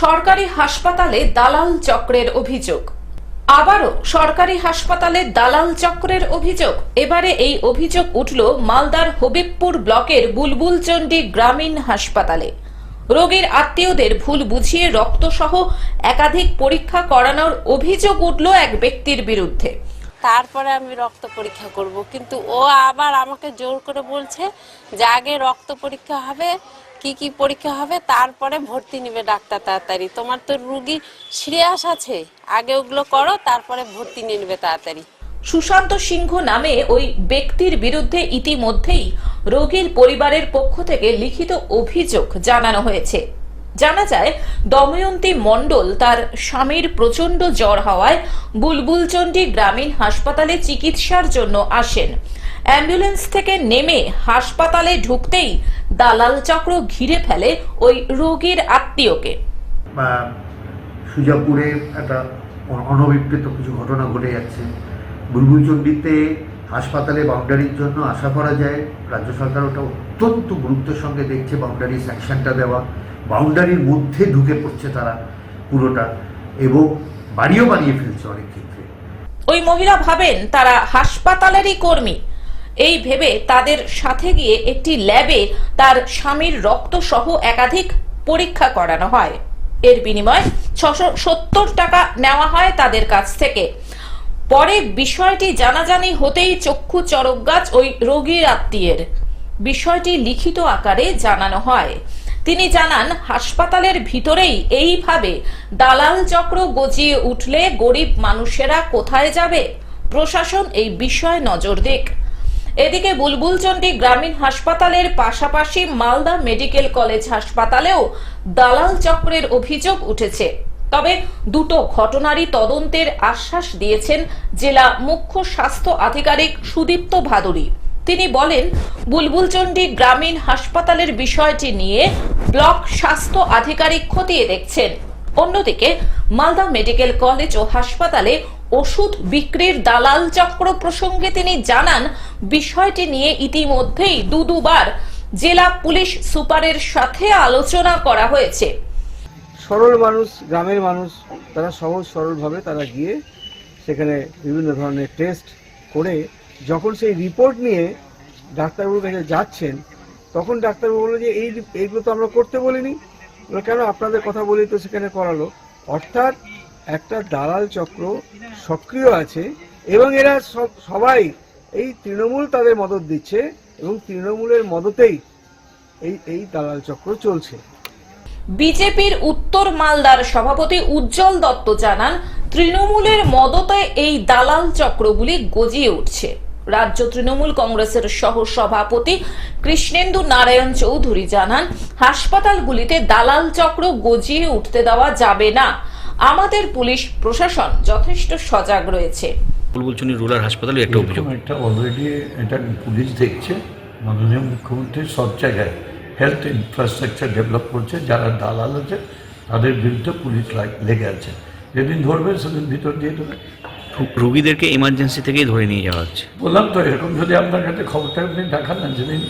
সরকারি হাসপাতালে দালাল চক্রের অভিযোগ। আবারও সরকারি হাসপাতালে দালাল চক্রের অভিযোগ। এবারে এই অভিযোগ উঠল মালদার হবিবপুর ব্লকের বুলবুলচন্ডী গ্রামীণ হাসপাতালে। রোগীর আত্মীয়দের ভুল বুঝিয়ে রক্তসহ একাধিক পরীক্ষা করানোর অভিযোগ উঠল এক ব্যক্তির বিরুদ্ধে। তারপরে আমি রক্ত পরীক্ষা করব, কিন্তু ও আবার আমাকে জোর করে বলছে যে আগে রক্ত পরীক্ষা হবে কি কি পরীক্ষা হবে তারপরে ভর্তি নিবে ডাক্তার তাড়াতাড়ি। তোমার তো রুগী সিরিয়াস আছে, আগে ওগুলো করো, তারপরে ভর্তি নিয়ে নেবে তাড়াতাড়ি। সুশান্ত সিংহ নামে ওই ব্যক্তির বিরুদ্ধে ইতিমধ্যেই রোগীর পরিবারের পক্ষ থেকে লিখিত অভিযোগ জানানো হয়েছে। জানা যায়, দময়ন্তী মণ্ডল তার স্বামীর প্রচণ্ড জ্বর হওয়ায় বুলবুলচন্ডী গ্রামীণ হাসপাতালে চিকিৎসার জন্য আসেন। অ্যাম্বুলেন্স থেকে নেমে হাসপাতালে ঢুকতেই দালাল চক্র ঘিরে ফেলে ওই রোগীর আত্মীয়কে। সুজাপুরে একটা অনভিপ্রেত কিছু ঘটনা ঘটে যাচ্ছে। বুলবুলচণ্ডীতে হাসপাতালে বাউন্ডারির জন্য আশা করা যায় রাজ্য সরকার ওটা অত্যন্ত গুরুত্বের সঙ্গে দেখছে বাউন্ডারি স্যাংশনটা দেওয়া। বাউন্ডারির মধ্যে ঢুকে পড়ছে তারা পুরোটা এবং বাড়িও বানিয়ে ফেলছে অনেক ক্ষেত্রে। ওই মহিলা ভাবেন তারা হাসপাতালেরই কর্মী। এই ভেবে তাদের সাথে গিয়ে একটি ল্যাবে তার স্বামীর রক্ত সহ একাধিক পরীক্ষা করানো হয়। এর বিনিময়ে ছশো সত্তর টাকা নেওয়া হয় তাদের কাছ থেকে। পরে বিষয়টি জানাজানি হতেই চক্ষু চরক গাছ ওই রোগীর আত্মীয়ের। বিষয়টি লিখিত আকারে জানানো হয়। তিনি জানান, হাসপাতালের ভিতরেই এইভাবে দালাল চক্র গজিয়ে উঠলে গরিব মানুষেরা কোথায় যাবে? প্রশাসন এই বিষয়ে নজর দিক। এদিকে বুলবুলচন্ডী গ্রামীণ হাসপাতালের পাশাপাশি মালদা মেডিকেল কলেজ হাসপাতালেও দালাল চক্রের অভিযোগ উঠেছে। তবে দুটো ঘটনারই তদন্তের আশ্বাস দিয়েছেন জেলা মুখ্য স্বাস্থ্য আধিকারিক সুদীপ্ত ভাদুরী। তিনি বলেন, বুলবুলচন্ডী গ্রামীণ হাসপাতালের বিষয়টি নিয়ে ব্লক স্বাস্থ্য আধিকারিক খতিয়ে দেখছেন। অন্যদিকে মালদা মেডিকেল কলেজ ও হাসপাতালে ওষুধ বিক্রির দালাল চক্র প্রসঙ্গে তিনি জানান, বিষয়টি নিয়ে ইতিমধ্যেই দু দুবার জেলা পুলিশ সুপারের সাথে আলোচনা করা হয়েছে। সরল মানুষ, গ্রামের মানুষ, তারা সহজ সরলভাবে তারা গিয়ে সেখানে বিভিন্ন ধরনের টেস্ট করে, যখন সেই রিপোর্ট নিয়ে ডাক্তারবাবুর কাছে যাচ্ছেন, তখন ডাক্তারবাবু বলল যে, এই, এইগুলো তো আমরা করতে বলিনি। কেন? আপনাদের কথা বলি তো সেখানে করালো। অর্থাৎ একটা দালাল চক্র সক্রিয় আছে এবং এরা সব, সবাই এই তৃণমূল তাদের মদত দিচ্ছে এবং তৃণমূলের মদতেই এই এই দালাল চক্র চলছে। বিজেপির উত্তর মালদার সভাপতি উজ্জ্বল দত্ত জানান, তৃণমূলের মদতে এই দালাল চক্রগুলি গজিয়ে উঠছে। রাজ্য তৃণমূল কংগ্রেসের সহ সভাপতি কৃষ্ণেন্দু নারায়ণ চৌধুরী জানান, হাসপাতালগুলিতে দালাল চক্র গজিয়ে উঠতে দেওয়া যাবে না। আমাদের পুলিশ প্রশাসন যথেষ্ট সজাগ রয়েছে। বুলবুলচুনি রুরাল হাসপাতালে একটা অভিযোগ। একটা অলরেডি এটা পুলিশ দেখছে মাননীয় মুখ্যমন্ত্রী সব জায়গায় হেলথ ইনফ্রাস্ট্রাকচার ডেভেলপ করছে যারা দালাল আছে তাদের বিরুদ্ধে পুলিশ লাগ- লেগে আছে। যেদিন ধরবে সেদিন ভিতর দিয়ে দেবে। রুগীদেরকে ইমার্জেন্সি থেকেই ধরে নিয়ে যাওয়া হচ্ছে। বললাম তো এরকম যদি আপনার কাছে খবরটা আপনি দেখান না যেদিন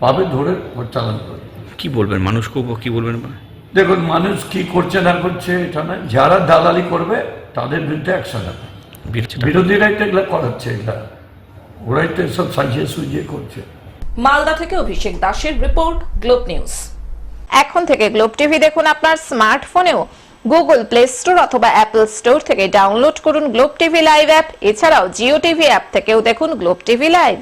পাবে ধরে ওর চালান করবে। কি বলবেন? মানুষকে কি বলবেন? দেখুন মানুষ কি করছে না করছে এটা না যারা দালালি করবে তাদের বিরুদ্ধে অ্যাকশন হবে। বিরোধীরাই তো এগুলো করাচ্ছে এটা ওরাই তো সব সাজিয়ে সুজিয়ে করছে। মালদা থেকে অভিষেক দাসের রিপোর্ট গ্লোব নিউজ। এখন থেকে গ্লোব টিভি দেখুন আপনার স্মার্টফোনেও। গুগল প্লে স্টোর অথবা অ্যাপল স্টোর থেকে ডাউনলোড করুন গ্লোব টিভি লাইভ অ্যাপ। এছাড়াও জিও টিভি অ্যাপ থেকেও দেখুন গ্লোব টিভি লাইভ।